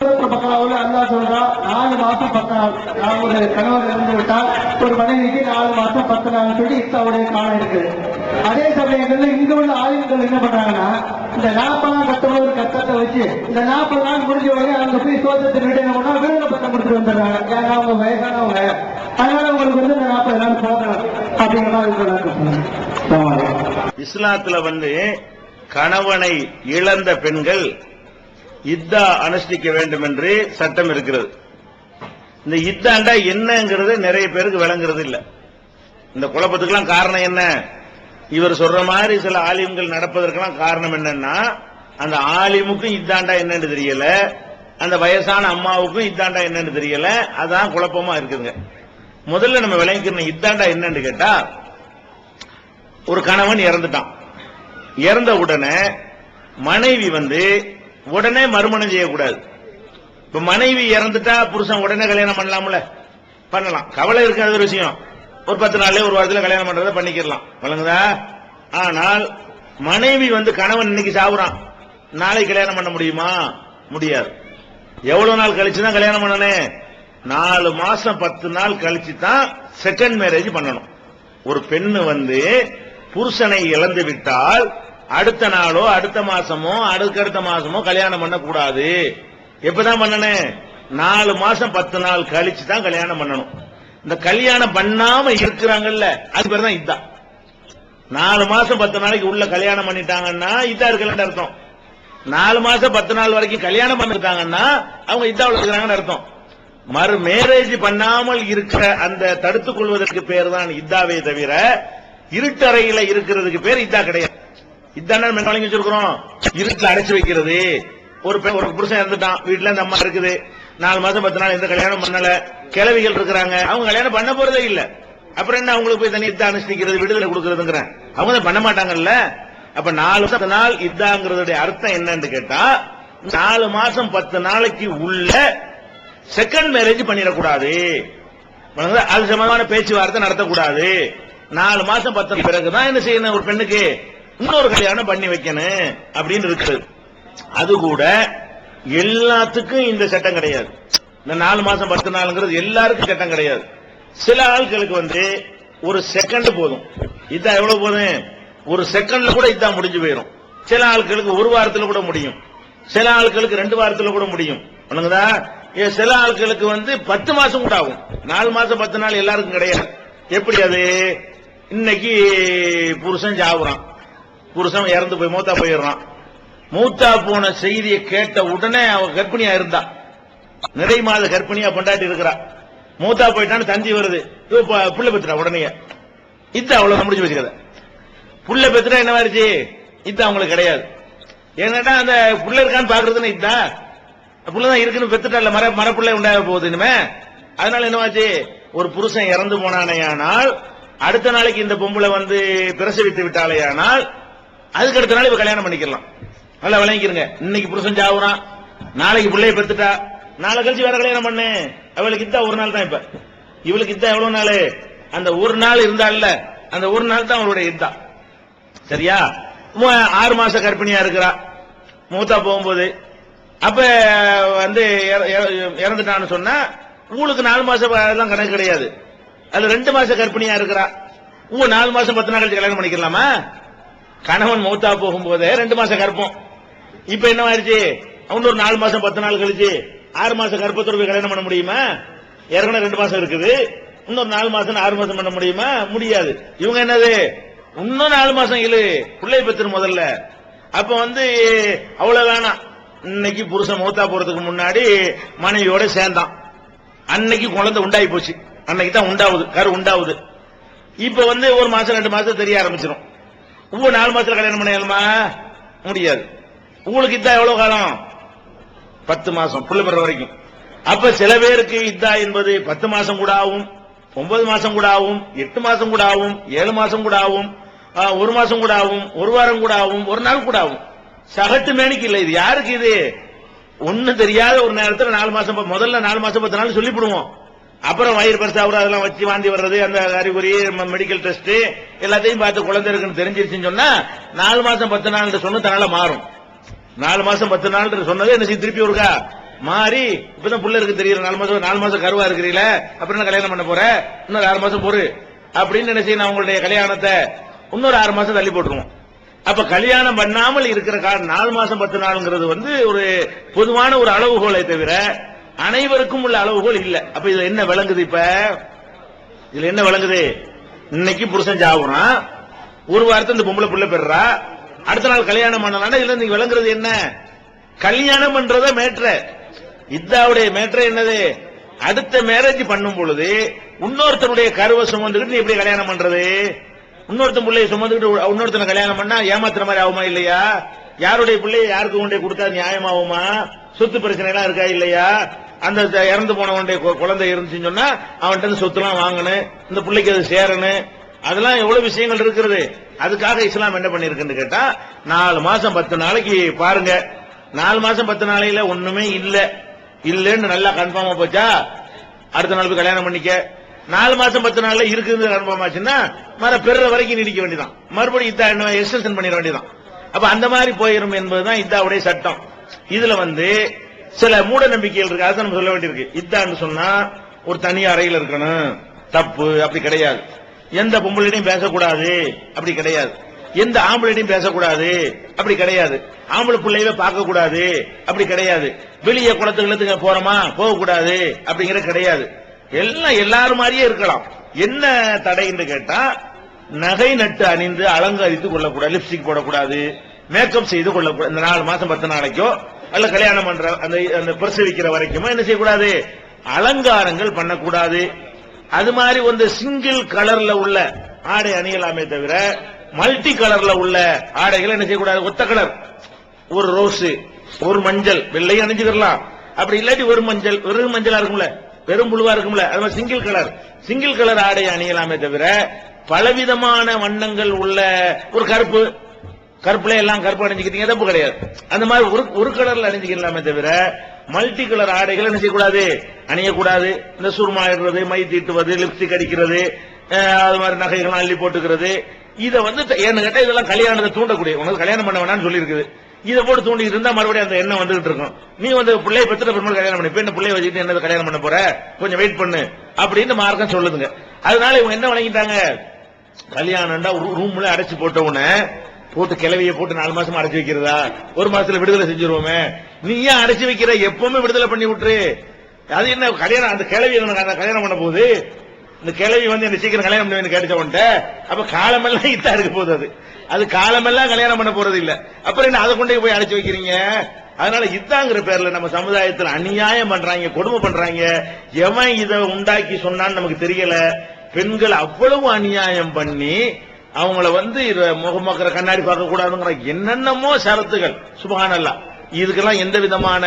பக்கராவில் அல்லா சொல்றா நாலு மாசம் பத்து நாள் நான் ஒரு கணவர் இறந்து விட்டால் ஒரு மனைவிக்கு நாலு மாசம் பத்து நாள் சொல்லி இத்தாவுடைய காலம் இருக்கு. அதே சமயங்கள்ல இங்க உள்ள ஆயுதங்கள் என்ன பண்றாங்கன்னா இந்த நாற்பதாம் ஒரு கட்டத்தை வச்சு இந்த நாற்பது நாள் முடிஞ்ச உடனே அங்க போய் சோதத்தை விட்டு என்ன பண்ணா விருது பட்டம் கொடுத்துட்டு வந்துடுறாங்க. ஏன்னா அவங்க வயசானவங்க. அதனால உங்களுக்கு வந்து இந்த நாற்பது நாள் போகணும் அப்படிங்கிற மாதிரி இஸ்லாத்துல வந்து கணவனை இழந்த பெண்கள் இத்தா அனுஷ்டிக்க வேண்டும் என்று சட்டம் இருக்கிறது. இந்த இத்தாண்டா என்னங்கிறது நிறைய பேருக்கு விளங்குறது இல்லை இந்த குழப்பத்துக்கெல்லாம் காரணம் என்ன? இவர் சொல்ற மாதிரி சில ஆலிம்கள் நடப்பதற்கெல்லாம் காரணம் என்னன்னா அந்த ஆலிமுக்கும் இத்தாண்டா என்னன்னு தெரியல அந்த வயசான அம்மாவுக்கும் இத்தாண்டா என்னன்னு தெரியல அதான் குழப்பமா இருக்குதுங்க. முதல்ல நம்ம விளங்கிக்கணும் இத்தாண்டா என்னன்னு கேட்டா ஒரு கணவன் இறந்துட்டான். இறந்த உடனே மனைவி வந்து உடனே மறுமணம் செய்யக்கூடாது. இப்ப மனைவி இறந்துட்டா புருஷன் உடனே கல்யாணம் பண்ணலாம்ல? பண்ணலாம். கவலை இருக்காத ஒரு விஷயம். ஒரு பத்து நாள்ல ஒரு வாரத்தில் கல்யாணம் பண்றதை பண்ணிக்கலாம் வழங்குதா ஆனால் மனைவி வந்து கணவன் இன்னைக்கு சாவுறான். நாளைக்கு கல்யாணம் பண்ண முடியுமா? முடியாது. எவ்வளவு நாள் கழிச்சு தான் கல்யாணம் பண்ணனே? நாலு மாசம் பத்து நாள் கழிச்சு தான் செகண்ட் மேரேஜ் பண்ணணும். ஒரு பெண்ணு வந்து புருஷனை இழந்து விட்டால் அடுத்த நாளோ அடுத்த மாசமோ அடுத்தடுத்த மாசமோ கல்யாணம் பண்ணக்கூடாது. எப்பதான் பண்ணணும்? நாலு மாசம் பத்து நாள் கழிச்சு தான் கல்யாணம் பண்ணணும். இந்த கல்யாணம் பண்ணாம இருக்கிறாங்கல்ல அது பேர் தான் இதுதான் நாலு மாசம் பத்து நாளைக்கு உள்ள கல்யாணம் பண்ணிட்டாங்கன்னா இதா இருக்கலன்னு அர்த்தம். நாலு மாசம் பத்து நாள் வரைக்கும் கல்யாணம் பண்ணிருக்காங்கன்னா அவங்க இதாவில் இருக்கிறாங்கன்னு அர்த்தம். மறு மேரேஜ் பண்ணாமல் இருக்கிற அந்த தடுத்துக் கொள்வதற்கு பேர் தான் இத்தாவே தவிர இருட்டறையில இருக்கிறதுக்கு பேர் இதா கிடையாது. இதான நம்ம வழங்கி வச்சிருக்கிறோம். இருட்டுல அடைச்சு வைக்கிறது. ஒரு பெண் ஒரு புருஷன் இறந்துட்டான். வீட்டுல இந்த அம்மா இருக்குது. நாலு மாசம் பத்து நாள் எந்த கல்யாணம் பண்ணல. கிழவிகள் இருக்கிறாங்க. அவங்க கல்யாணம் பண்ண போறதே இல்ல. அப்புறம் என்ன அவங்களுக்கு போய் தனி இத்தா அனுஷ்டிக்கிறது விடுதலை கொடுக்கறதுங்கிறேன். அவங்க தான் பண்ண மாட்டாங்கல்ல? அப்ப நாலு பத்து நாள் இதாங்கிறதுடைய அர்த்தம் என்னன்னு கேட்டா நாலு மாசம் பத்து நாளைக்கு உள்ள செகண்ட் மேரேஜ் பண்ணிடக்கூடாது. அது சம்பந்தமான பேச்சுவார்த்தை நடத்தக்கூடாது. நாலு மாசம் பத்து பிறகுதான் என்ன செய்யணும் ஒரு பெண்ணுக்கு? இன்னொரு கல்யாணம் பண்ணி வைக்கணும் அப்படின்னு இருக்குது அது கூட எல்லாத்துக்கும் இந்த சட்டம் கிடையாது. இந்த நாலு மாசம் பத்து நாளுங்கிறது எல்லாருக்கும் சட்டம் கிடையாது. சில ஆட்களுக்கு வந்து ஒரு செகண்ட் போதும். இதான் எவ்வளவு போதும்? ஒரு செகண்ட்ல கூட இதான் முடிஞ்சு போயிடும் சில ஆட்களுக்கு ஒரு வாரத்துல கூட முடியும். சில ஆட்களுக்கு ரெண்டு வாரத்துல கூட முடியும். ஒண்ணுங்கதா? ஏ, சில ஆட்களுக்கு வந்து பத்து மாசம் கூட ஆகும். நாலு மாசம் பத்து நாள் எல்லாருக்கும் கிடையாது. எப்படி அது? இன்னைக்கு புருஷன் சாவுறான் புருஷன் இறந்து போய் மூத்தா போயிடுறான். மூத்தா போன செய்தியை கேட்ட உடனே அவ கர்ப்பிணியா இருந்தா. நிறை மாத கர்ப்பிணியா கொண்டாட்டி இருக்கிறா. மூத்தா போயிட்டான்னு தந்தி வருது. இவ புள்ள பெத்துறா உடனே. இது அவ்வளவு முடிஞ்சு வச்சுக்கத புள்ள பெத்துட்டா என்ன ஆயிருச்சு இது அவங்களுக்கு கிடையாது. ஏன்னாட்டா அந்த புள்ள இருக்கான்னு பாக்குறதுன்னு இதுதான் புள்ளதான் இருக்குன்னு பெத்துட்டால மர மரப்புள்ளை உண்டாக போகுது இனிமே. அதனால என்னவாச்சு ஒரு புருஷன் இறந்து போனானேயானால் அடுத்த நாளைக்கு இந்த பொம்பளை வந்து பிரசவித்து விட்டாலேயானால் அதுக்கு அடுத்த நாள் இப்ப கல்யாணம் பண்ணிக்கலாம் நல்லா விளங்கிக்கிறங்க இன்னைக்கு புருஷன் சாவுறான். நாளைக்கு பிள்ளைய பெத்துட்டா. நாளை கழிச்சு வேற கல்யாணம் பண்ணு. அவளுக்கு இத்தா ஒரு நாள் தான் இப்ப. இவளுக்கு இத்தா எவ்வளவு நாள்? அந்த ஒரு நாள் இருந்தால்ல அந்த ஒரு நாள் தான் அவளுடைய இத்தா. சரியா? ஆறு மாச கர்ப்பிணியா இருக்கிறா. மூத்தா போகும்போது. அப்ப வந்து இற- இற- இறந்துட்டான்னு சொன்னா ஊளுக்கு நாலு மாசம் அதெல்லாம் கணக்கு கிடையாது. அது ரெண்டு மாசம் கர்ப்பிணியா இருக்கிறா. ஊ நாலு மாசம் பத்து நாள் கழிச்சு கல்யாணம் பண்ணிக்கலாமா? கணவன் மௌத்தா போகும்போதே ரெண்டு மாசம் கற்போம் இப்ப என்ன ஆயிடுச்சு? அவன் ஒரு நாலு மாசம் பத்து நாள் கழிச்சு ஆறு மாசம் கர்ப்பத்தோட கல்யாணம் பண்ண முடியுமா? ஏற்கனவே ரெண்டு மாசம் இருக்குது. இன்னொரு நாலு மாசம் ஆறு மாசம் பண்ண முடியுமா? முடியாது. இவங்க என்னது? இன்னும் நாலு மாசம் இழு பிள்ளை பெற்று முதல்ல. அப்ப வந்து அவ்வளவு வேணாம் இன்னைக்கு புருஷன் மூத்தா போறதுக்கு முன்னாடி மனைவியோட சேர்ந்தான். அன்னைக்கு குழந்தை உண்டாகி போச்சு. அன்னைக்கு தான் உண்டாவுது கரு உண்டாவுது இப்ப வந்து ஒரு மாசம் ரெண்டு மாசம் தெரிய ஆரம்பிச்சிடும் ஒவ்வொரு நாலு மாசத்துல கல்யாணம் பண்ணலாமா முடியாது. உங்களுக்கு இதான் எவ்வளவு காலம்? பத்து மாசம் புள்ள பெற வரைக்கும். அப்ப சில பேருக்கு இதா என்பது பத்து மாசம் கூட ஆகும் ஒன்பது மாசம் கூட ஆகும் எட்டு மாசம் கூட ஆகும் ஏழு மாசம் கூட ஆகும் ஒரு மாசம் கூட ஆகும் ஒரு வாரம் கூட ஆகும் ஒரு நாள் கூட ஆகும். சகட்டு மேனிக்கு இல்ல இது யாருக்கு இது? ஒண்ணு தெரியாத ஒரு நேரத்துல நாலு மாசம் முதல்ல நாலு மாசம் பத்து நாள் சொல்லிவிடுவோம். அப்புறம் வயிறு பரிசாவது அதெல்லாம் வச்சு வாந்தி வர்றது அந்த அறிகுறி மெடிக்கல் டெஸ்ட் எல்லாத்தையும் பார்த்து குழந்தை இருக்குன்னு தெரிஞ்சிருச்சுன்னு சொன்னா நாலு மாசம் பத்து நாள் சொன்னு தன்னால மாறும். நாலு மாசம் பத்து நாள் சொன்னது என்ன செய்ய திருப்பி ஒருக்கா? மாறி இப்பதான் புள்ள இருக்கு தெரியல நாலு மாசம் நாலு மாசம் கருவா இருக்கிறீல அப்புறம் கல்யாணம் பண்ண போற? இன்னொரு ஆறு மாசம் பொறு. அப்படின்னு என்ன செய்யணும் அவங்களுடைய கல்யாணத்தை இன்னொரு ஆறு மாசம் தள்ளி போட்டுருவோம். அப்ப கல்யாணம் பண்ணாமல் இருக்கிற நாலு மாசம் பத்து நாளுங்கிறது வந்து ஒரு பொதுவான ஒரு அளவுகோலை தவிர அனைவருக்கும் உள்ள அளவுகோல் இல்ல. அப்ப இதுல என்ன விளங்குது இப்ப? இதுல என்ன விளங்குது? இன்னைக்கு புருஷன் ஜாவுறான். ஒரு வாரத்தை இந்த பொம்பளை புள்ள பெறா அடுத்த நாள் கல்யாணம் பண்ணலாம் இதுல நீங்க விளங்குறது என்ன? கல்யாணம் பண்றத மேட்ர. இதாவுடைய மேட்ர என்னது? அடுத்த மேரேஜ் பண்ணும் பொழுது இன்னொருத்தனுடைய கருவை சுமந்துக்கிட்டு நீ எப்படி கல்யாணம் பண்றது? இன்னொருத்தன் பிள்ளைய சுமந்துக்கிட்டு இன்னொருத்தனை கல்யாணம் பண்ணா ஏமாத்துற மாதிரி ஆகுமா இல்லையா? யாருடைய பிள்ளைய யாருக்கு கொண்டே கொடுத்தா நியாயமாகுமா? சொத்து பிரச்சனை எல்லாம் இருக்கா இல்லையா? அந்த இறந்து போனவனுடைய குழந்தை இருந்துச்சுன்னு சொன்னா அவன்கிட்ட இருந்து சொத்துலாம் வாங்கணும் இந்த பிள்ளைக்கு அது சேரணும். அதெல்லாம் எவ்வளவு விஷயங்கள் இருக்கிறது? அதுக்காக இஸ்லாம் என்ன பண்ணிருக்குன்னு கேட்டா நாலு மாசம் பத்து நாளைக்கு பாருங்க. நாலு மாசம் பத்து நாளையில ஒண்ணுமே இல்ல. இல்லன்னு நல்லா கன்ஃபார்மா போச்சா? அடுத்த நாள் போய் கல்யாணம் பண்ணிக்க. நாலு மாசம் பத்து நாள்ல இருக்குது கன்ஃபார்ம் ஆச்சுன்னா மர பெற வரைக்கும் நீடிக்க வேண்டியதான் மறுபடியும் இதா என்ன எக்ஸ்டென்ஷன் பண்ணிட வேண்டியதான் அப்ப அந்த மாதிரி போயிடும் என்பதுதான் இதாவுடைய சட்டம். இதுல வந்து சில மூட நம்பிக்கைகள் இருக்கு. அதை நம்ம சொல்ல வேண்டியிருக்கு. இதான்னு சொன்னா ஒரு தனி அறையில் இருக்கணும். தப்பு அப்படி கிடையாது. எந்த பொம்பளையும் பேசக்கூடாது. அப்படி கிடையாது. எந்த ஆம்பளையும் பேசக்கூடாது. அப்படி கிடையாது. ஆம்பளை பிள்ளையவே பார்க்க கூடாது அப்படி கிடையாது. வெளியே குளத்துக்கு போறோமா? போக கூடாது அப்படிங்கிற கிடையாது. எல்லாம் எல்லாரும் மாதிரியே இருக்கலாம். என்ன தடைன்னு கேட்டா நகை நட்டு அணிந்து அலங்கரித்து கொள்ளக்கூடாது லிப்ஸ்டிக் போடக்கூடாது மேக்கப் செய்து கொள்ளக்கூடாது இந்த நாலு மாசம் பத்து நாளைக்கோ அல்ல கல்யாணம் பண்ற அந்த அந்த பிரசவிக்கிற வரைக்குமோ என்ன செய்யக்கூடாது? அலங்காரங்கள் பண்ணக்கூடாது. அது மாதிரி வந்து சிங்கிள் கலர்ல உள்ள ஆடை அணியலாமே தவிர மல்டி கலர்ல உள்ள ஆடைகள் என்ன செய்யக்கூடாது? ஒத்த கலர். ஒரு ரோஸ் ஒரு மஞ்சள் வெள்ளையும் அணிஞ்சுக்கலாம் அப்படி இல்லாட்டி ஒரு மஞ்சள் வெறும் மஞ்சளா இருக்கும்ல வெறும் புழுவா இருக்கும்ல அது மாதிரி சிங்கிள் கலர். சிங்கிள் கலர் ஆடை அணியலாமே தவிர பலவிதமான வண்ணங்கள் உள்ள ஒரு கருப்பு கருப்புல எல்லாம் கருப்பு அணிஞ்சுக்கிட்டீங்க தப்பு கிடையாது. அந்த மாதிரி ஒரு ஒரு கலர்ல அணிஞ்சுக்கலாமே தவிர மல்டி கலர் ஆடைகள் என்ன செய்யக்கூடாது அணியக்கூடாது. இந்த சுருமா இருக்கிறது மை தீட்டுவது லிப்ஸ்டிக் அடிக்கிறது அது மாதிரி நகைகள்லாம் அள்ளி போட்டுக்கிறது. இதை வந்து ஏன்னு கேட்டால் இதெல்லாம் கல்யாணத்தை தூண்டக்கூடிய உனக்கு கல்யாணம் பண்ண வேணாம்னு சொல்லியிருக்குது. இதை போட்டு தூண்டிட்டு இருந்தா மறுபடியும் அந்த எண்ணம் வந்துகிட்டு இருக்கும். நீ வந்து பிள்ளைய பெற்ற பெருமாள் கல்யாணம் பண்ணி. இப்ப என்ன பிள்ளைய வச்சுட்டு என்ன கல்யாணம் பண்ண போற? கொஞ்சம் வெயிட் பண்ணு. அப்படின்னு மார்க்கம் சொல்லுதுங்க. அதனால இவங்க என்ன வழங்கிட்டாங்க கல்யாணம்டா ரூம்ல அடைச்சு போட்ட உடனே போட்டு கிளவிய போட்டு நாலு மாசம் அடைச்சு வைக்கிறதா? ஒரு மாசத்துல விடுதலை செஞ்சிருவோமே. நீ ஏன் அடைச்சு வைக்கிற? எப்பவுமே விடுதலை பண்ணி விட்டுரு. அது என்ன கல்யாணம் அந்த கிளவி கல்யாணம் பண்ண போகுது? இந்த கிளவி வந்து என்ன சீக்கிரம் கல்யாணம் பண்ணுவேன்னு கேட்டுச்ச உன்ட்ட அப்ப காலமெல்லாம் இத்தா இருக்க போகுது அது. அது காலமெல்லாம் கல்யாணம் பண்ண போறது இல்ல. அப்புறம் என்ன அதை கொண்டு போய் அடைச்சு வைக்கிறீங்க? அதனால இதாங்கிற பேர்ல நம்ம சமுதாயத்தில் அநியாயம் பண்றாங்க கொடுமை பண்றாங்க. எவன் இதை உண்டாக்கி சொன்னான்னு நமக்கு தெரியல. பெண்கள் அவ்வளவு அநியாயம் பண்ணி அவங்கள வந்து முகமாக்குற கண்ணாடி பார்க்க கூடாதுங்கிற என்னென்னமோ சரத்துகள் சுபஹானல்லா இதுக்கெல்லாம் எந்த விதமான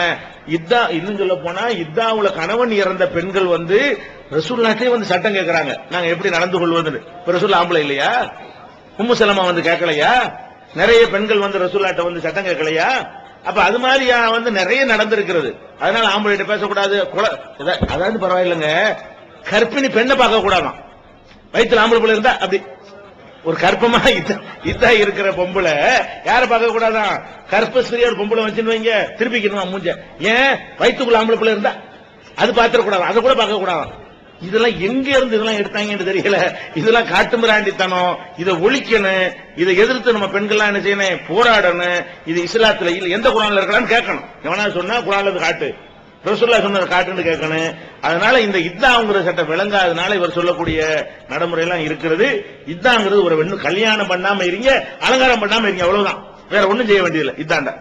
இதா இன்னும் சொல்ல போனா இதாவுல கணவன் இறந்த பெண்கள் வந்து ரசூல்லாட்டே வந்து சட்டம் கேட்கறாங்க நாங்க எப்படி நடந்து கொள்வதுன்னு. இப்ப ரசூல் ஆம்பளை இல்லையா? உம்முசலமா வந்து கேட்கலையா நிறைய பெண்கள் வந்து ரசூல்லாட்ட வந்து சட்டம் கேட்கலையா அப்ப அது மாதிரியா வந்து நிறைய நடந்திருக்கிறது. அதனால ஆம்பளைகிட்ட பேசக்கூடாது. அதாவது பரவாயில்லைங்க. கர்ப்பிணி பெண்ணை பார்க்க கூடாதான் வயிற்றுல ஆம்பளை பிள்ளை இருந்தா அப்படி. ஒரு கற்பமா இதா இருக்கிற பொம்பளை யார பார்க்க கூடாதான் கற்பஸ்திரியா ஒரு பொம்பளை வச்சுன்னு வைங்க திருப்பிக்கணும் மூஞ்ச. ஏன்? வயிற்றுக்குள்ள ஆம்பளை பிள்ளை இருந்தா அது பார்த்துடக்கூடாது அதை கூட பார்க்க கூடாதான் இதெல்லாம் எங்க இருந்து இதெல்லாம் எடுத்தாங்கன்னு தெரியல. இதெல்லாம் காட்டுமிராண்டித்தனம். இதை ஒழிக்கணும். இதை எதிர்த்து நம்ம பெண்கள்லாம் என்ன செய்யணும்? போராடணும். இது இஸ்லாத்துல இல்ல எந்த குரான்ல இருக்கலாம்னு கேட்கணும். எவனா சொன்னா குரான்ல காட்டு. ரசூல்லா சொன்ன காட்டுன்னு கேட்கணும். அதனால இந்த இத்தாங்கிற சட்டம் விளங்காதனால இவர் சொல்லக்கூடிய நடைமுறை எல்லாம் இருக்கிறது. இத்தாங்கிறது ஒரு வெண்ணு கல்யாணம் பண்ணாம இருங்க அலங்காரம் பண்ணாம இருங்க அவ்வளவுதான். வேற ஒண்ணும் செய்ய வேண்டியதில்லை. இத்தாண்ட.